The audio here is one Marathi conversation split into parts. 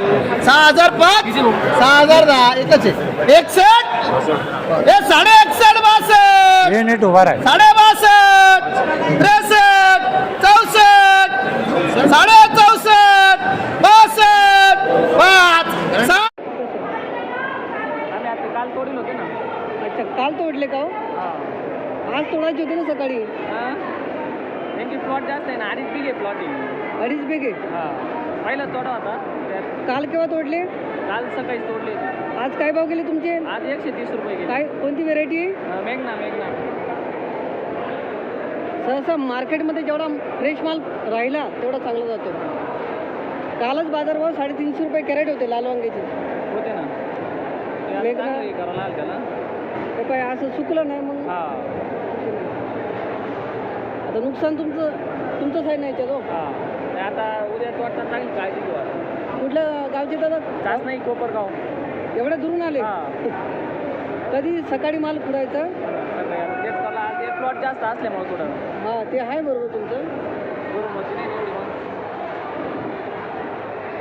सहा हजार पाच सहा हजार दहा एकच आहे. एकसष्ट हे साडे एकसष्ट बासष्ट. हे नीट उभा राहा साडे बासष्ट. त्रेसष्ट. चौसष्ट. साडे चौसष्ट. बासष्ट. पाच. सहा आम्ही आता काल तोडील होते ना. अच्छा काल तोडले का हो? आज तोडायचे होते ना सकाळी. हां. त्यांची प्लॉट जास्त आहे ना. अडीच बिघे प्लॉट अडीच बेगे हां. पहिलाच तोडा होता. काल केव्हा तोडले? काल सकाळीच तोडले होते. आज काय भाव गेले तुमचे? आज एकशे तीस रुपये गेले. काय कोणती व्हेरायटी आहे मेघना मेघना सहसा मार्केटमध्ये जेवढा फ्रेश माल राहिला तेवढा चांगला जातो. कालच बाजारभाव साडेतीनशे रुपये कॅरेट होते लाल वांग्याचे. होते ना. ते आता मेघना? चांगलं हे करावं लागेल त्याला ते काय असं सुकलं नाही मग? हां. आता नुकसान तुमचं तुमचंच आहे नाही याच्यात हो. हां. आता उद्या तोडता चांगली काळजी घेऊ आता. कुठल्या गावचे दादा जास्त नाही कोपरगाव. एवढ्या दुरून आले? हां. कधी सकाळी माल पुरायचा? सकाळी आता तेच प्लॉट जास्त असल्यामुळे थोडं हा ते आहे बरोबर तुमचं? बरोबर होती नाही एवढी मग.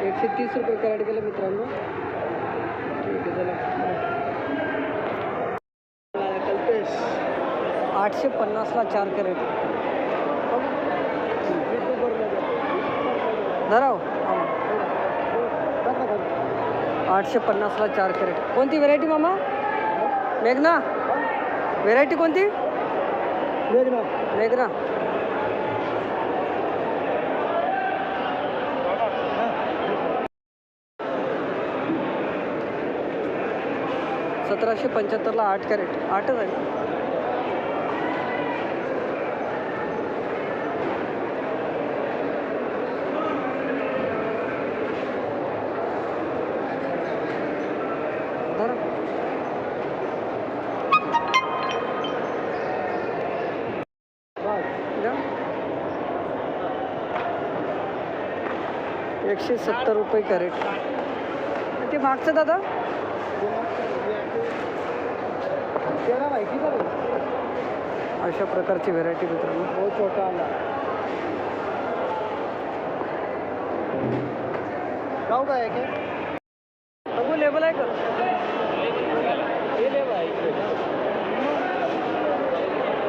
एकशे तीस रुपये कॅरेट गेलं मित्रांनो. ठीक आहे चला. आठशे पन्नासला चार कॅरेट. धराव आठशे पन्नासला चार कॅरेट. कोणती व्हेरायटी मामा? मेघना? व्हेरायटी कोणती? मेघना. सतराशे पंच्याहत्तरला आठ कॅरेट. आठच आहे ना धरा. द्या. एकशे सत्तर रुपये कॅरेट. ते मागचं दादा? अशा प्रकारची व्हेरायटी मित्रांनो. छोटा आला गाव काय आहे बघू लेबल आहे का?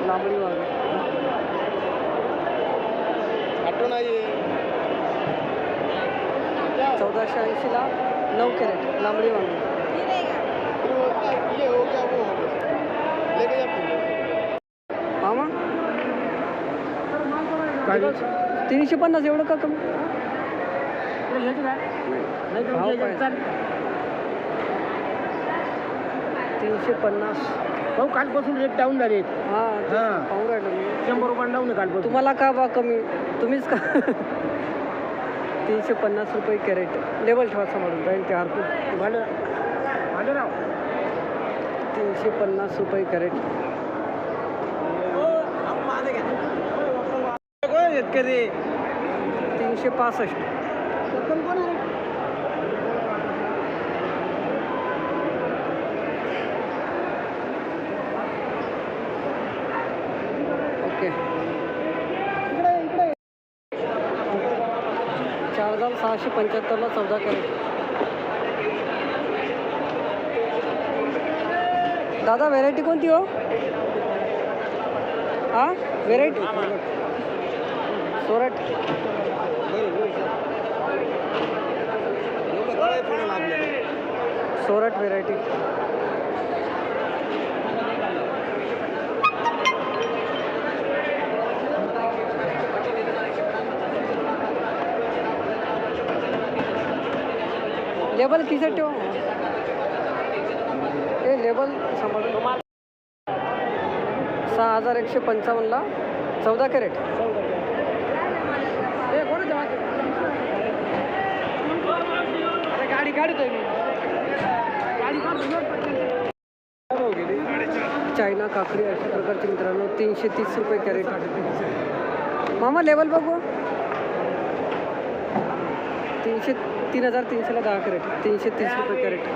लांबडी वाघ. आठवण आहे चौदाशे ऐंशीला नऊ कॅरेट लांबडी वांगी. हो मामा तीनशे पन्नास एवढं का कमी? तीनशे पन्नास. भाऊ कालपासून रेट डाऊन झाले. हा हा. पाहून राहिलो मी. शंभर रुपये डाऊन आहे कालपासून. तुम्हाला का बा कमी? तुम्हीच का? तीनशे पन्नास रुपये कॅरेट. लेबल ठेवा सांभाळून राहील ते भांडेराव तीनशे पन्नास रुपये कॅरेट. शेतकरी? तीनशे पासष्ट ओके चार हजार सहाशे पंच्याहत्तरला चौदा कॅरेट. दादा व्हेरायटी कोणती हो? हा? व्हेरायटी सोरट. सोरट व्हेरायटी लेबल किती ठेव? हे लेबल सांभाळ सहा हजार एकशे पंचावन्नला चौदा कॅरेट. गाडी काढतोय मी. चायना काकडी अशा प्रकारचे मित्रांनो तीनशे तीस रुपये कॅरेट मामा लेवल बघू. तीनशे तीन हजार तीनशेला दहा कॅरेट तीनशे तीस रुपये कॅरेट.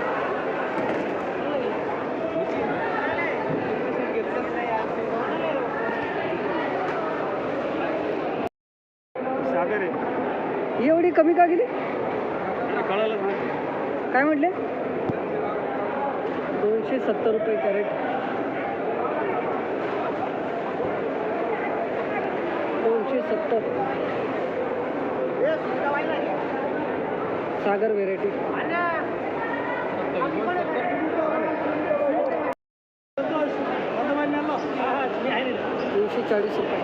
ही एवढी कमी का गेली? कळालं काय म्हटले? दोनशे सत्तर रुपये कॅरेट. दोनशे सत्तर. सागर वेरायटी तीनशे चाळीस रुपये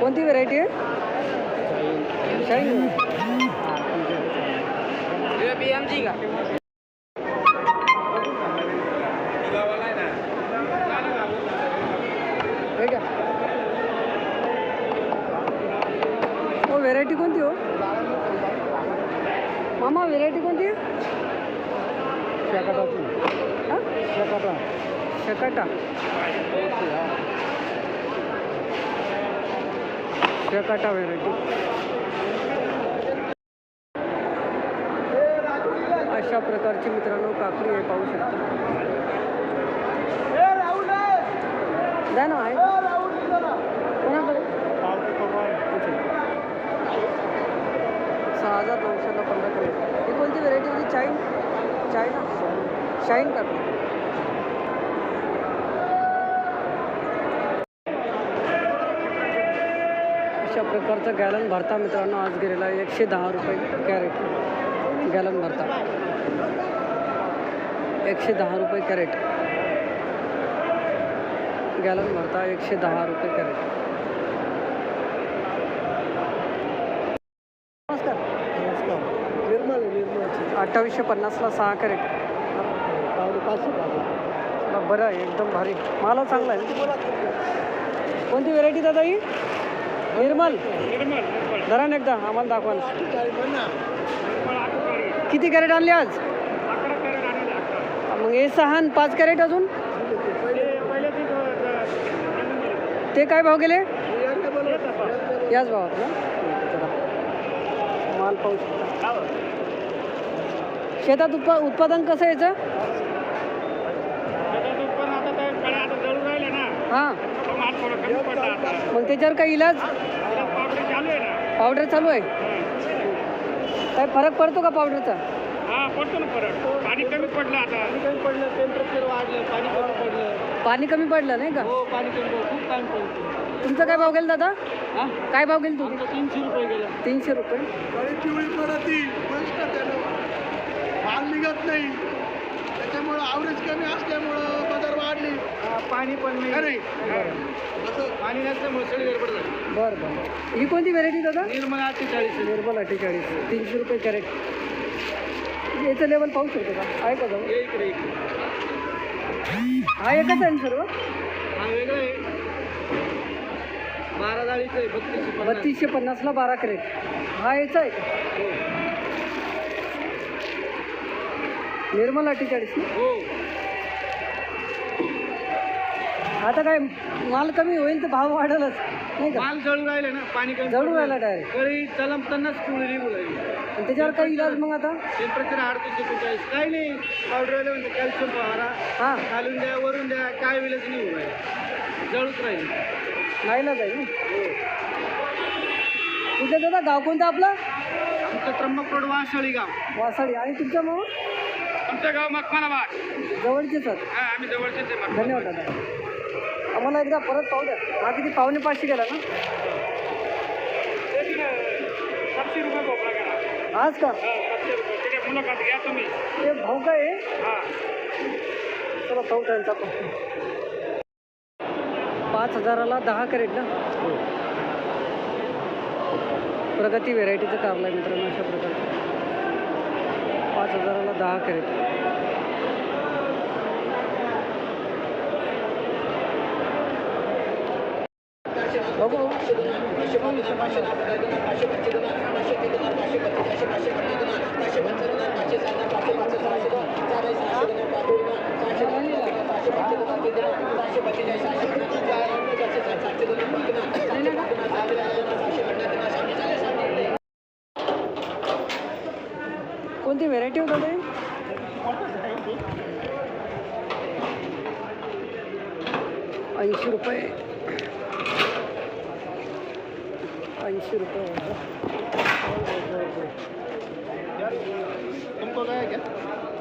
कोणती व्हेरायटी आहे शाईन बी एम जी का। आहे? हा? शकाटा. शकाटा. व्हेरायटी अशा प्रकारची मित्रांनो काकडी आहे पाहू शकता. ना आहे. सहा हजार दोनशेला पंधरा करे ही कोणती व्हेरायटी होती? चाईन चायना शाईन काकडी अशा प्रकारचा गॅलन भरता मित्रांनो आज गेलेला एकशे दहा रुपये कॅरेट. गॅलन भरता. एकशे दहा रुपये कॅरेट. गॅलन भरता एकशे दहा रुपये कॅरेट नमस्कार निर्मल निर्मल अठ्ठावीसशे पन्नासला सहा कॅरेट चला, बरं आहे एकदम भारी. मला चांगला आहे कोणती व्हेरायटी दादा ही? निर्मल. धरा ना एकदा आम्हाला दाखवा किती कॅरेट आणले आज? मग हे सहा पाच कॅरेट अजून? ते काय भाव गेले? याच भावात ना? चला. माल पाहू शकता. शेतात उत्पा उत्पादन कसं आहे याचं? हां. मग त्याच्यावर काही इलाज? पावडर चालू आहे काय फरक पडतो का पावडरचा हा पडतो ना फरक. पाणी कमी पडलं आता. कमी पडलं टेम्परेचर वाढलं पाणी कमी पडलं. पाणी कमी पडलं नाही का? हो तुमचं काय भाव गेलं दादा? हा? काय भाव गेलं तुम्ही आमचं तीनशे रुपये गेलं. तीनशे रुपये कळी पिवळी पडत माल निघत नाही. त्याच्यामुळं आवरेज कमी असल्यामुळं बाजार वाढली. पाणी पण नाही. पाणी नसल्यामुळे सगळी गडबड झाली. बरं बरं. ही कोणती व्हेरायटी दादा? निर्मल अठ्ठेचाळीस. निर्मल अठ्ठेचाळीस. तीनशे रुपये कॅरेट याचं लेवल पाहू शकतो का? आहे का जाऊ इकडे इकडे. हा एकच आहे ना सर्व? हा वेगळं आहे. बारा जाळीचं आहे बत्तीसशे पन्नास. बत्तीसशे पन्नासला बारा कॅरेट हा याचा आहे. का निर्मल अठ्ठेचाळीस ना? हो. आता काय माल कमी होईल तर भाव वाढेलच नाही का? माल जळू राहिले ना पाणी कमी जळू. राहिला डायरेक्ट कळी चलमतानाच राहिली. आणि त्याच्यावर काही इलाज मग आता? टेम्परेचर अडतीस एकोणचाळीस काही नाही पावडर म्हणजे कॅल्शियम फवारा. हां. खालून द्या वरून द्या काय विलच नाही जळूच राहील. नाहीला जाईल तुझं दादा गाव कोणतं आपलं? आमचं त्र्यंबक रोड वासळी गाव. वासाडी आणि तुमचं मग? आमचं गाव मखमानाबाद जवळचेच आहेत. हा आम्ही जवळचेच आहे. धन्यवाद दादा. आम्हाला एकदा परत पाहू द्या. हा किती पावणे पाचशे गेला ना? ते सातशे रुपये भोपळा गेला आज का? हा सातशे रुपये. मुलाखत घ्या तुम्ही. ते भाऊ काय आहे? हा. चला पाहू त्यांचा पण. पाच हजाराला दहा कॅरेट ना? प्रगती व्हेरायटीचं कारला आहे मित्रांनो अशा प्रकारचं. पाच हजाराला दहा कॅरेट. बघू. कोणती व्हेरायटी होता ते? ऐंशी रुपये. ऐंशी रुपये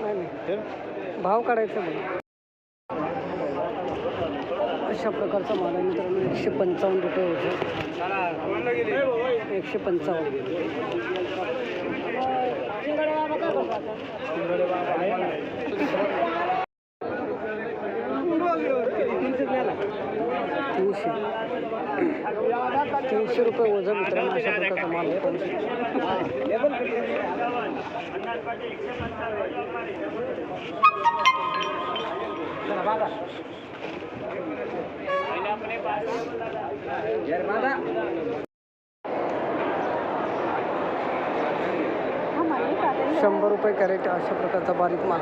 नाही. भाव काढायचा मला. अशा प्रकारचा माल आहे मित्रांनो. एकशे पंचावन्न रुपये होतो. एकशे पंचावन्न. तीनशे रुपये वजन मित्रांनो अशा प्रकारचा माल आहे शकता. शंभर रुपये कॅरेट अशा प्रकारचा बारीक माल.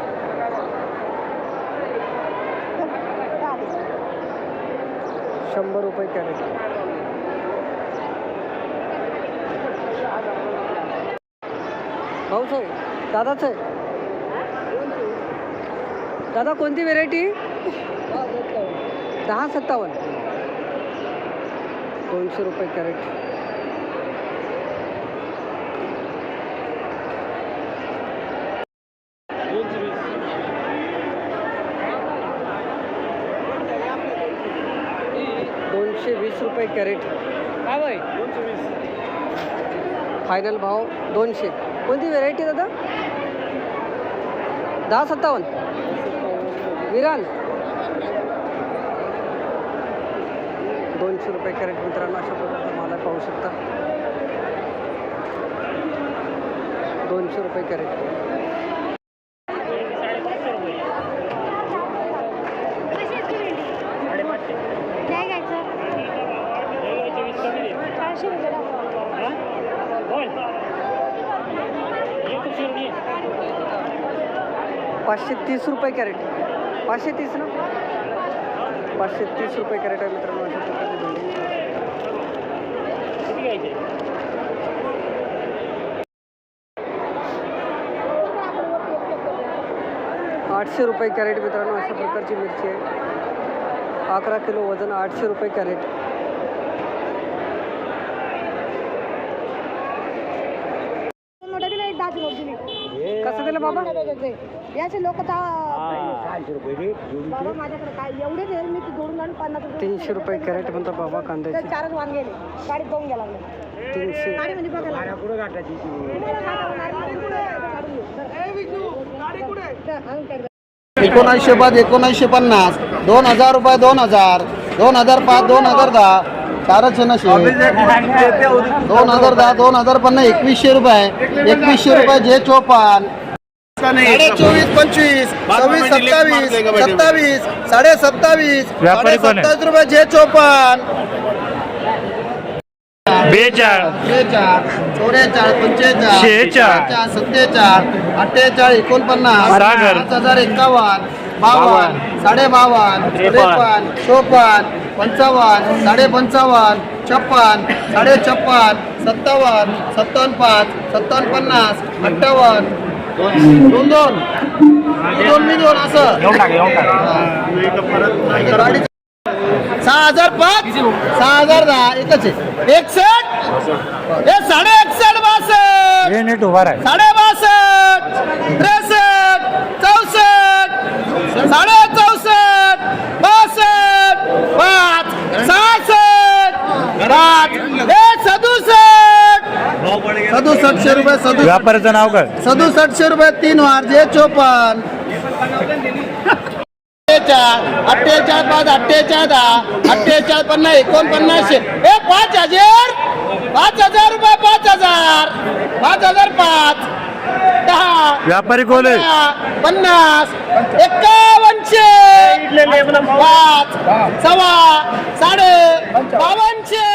शंभर रुपये कॅरेट. भाऊच आहे दादाच आहे दादा कोणती व्हेरायटी दहा सत्तावन्न. दोनशे रुपये कॅरेट. दोनशे वीस रुपये कॅरेट. काय बाय फायनल भाव दोनशे. कोणती व्हेरायटी दादा? दहा सत्तावन्न. विरान दोनशे रुपये कॅरेट मित्रांनो अशा प्रकारचा मला पाहू शकता. दोनशे रुपये कॅरेट काय घ्यायचं चारशे रुपये दाखवा. पाचशे तीस रुपये कॅरेट. पाचशे तीस ना? पाचशे तीस रुपये कॅरेट आहे मित्रांनो अशा प्रकारची भेंडी. आठशे रुपये कॅरेट मित्रांनो अशा प्रकारची मिरची आहे. अकरा किलो वजन आठशे रुपये कॅरेट. बाबा. याचे लोक बाबा माझ्याकडे काय एवढेच आहे मी ते जोडून आणून पन्नास रुपये तीनशे रुपये कॅरेट म्हणतो बाबा तर कांद्याचे. चारच वांगे गेले. गाडीत पाहून गेला तीनशे. गाडी म्हणजे तुम्हाला होणार नाही. एकोणऐंशे बाद एकोणऐंशे पन्नास. दोन हजार रुपये दोन हजार. दोन हजार पाच दोन हजार दहा. चारच आहे ना शे. दोन हजार दहा दोन हजार पन्नास एकवीसशे रुपये. एकवीसशे रुपये जे साडे चोवीस पंचवीस सव्वीस सत्तावीस सत्तावीस साडे सत्तावीस साडे सत्तावीस रुपये जे चोपन्न बेचाळ बेचाळ पंचेचाळ शेहेचाळ. सत्तेचाळ, अठ्ठेचाळ एकोणपन्नास. पाच हजार एक्कावन्न बावन्न साडे बावन्न त्रेपन्न. चोपन्न पंचावन्न साडे पंचावन्न छप्पन साडे छप्पन सत्तावन्न सत्तावन्न पाच सत्तावन्न पन्नास अठ्ठावन्न दोन दोन दोन मी दोन असं. सहा हजार पाच सहा हजार दहा एकच आहे. एकसष्ट हे साडे एकसष्ट बासष्ट. नीट उभा राहा साडे बासष्ट. त्रेसष्ट. चौसष्ट. साडे चौसष्ट. बासष्ट. पाच. सहासष्ट. पाच हे सदुसष्ट. सदुसष्टशे रुपये सदुसष्ट व्यापाऱ्याचं नाव काय? सदुसष्टशे रुपये तीन वार जे चोपन्न. अठ्ठेचाळ अठ्ठेचाळ पाच अठ्ठेचाळ दहा अठ्ठेचाळ पन्नास एकोणपन्नासशे. ए पाच हजार! पाच हजार रुपये पाच हजार! पाच हजार पाच. दहा. व्यापारी कोण आहे? दहा, पन्नास. एक्कावनशे पाच. सव्वा. साडे. बावनशे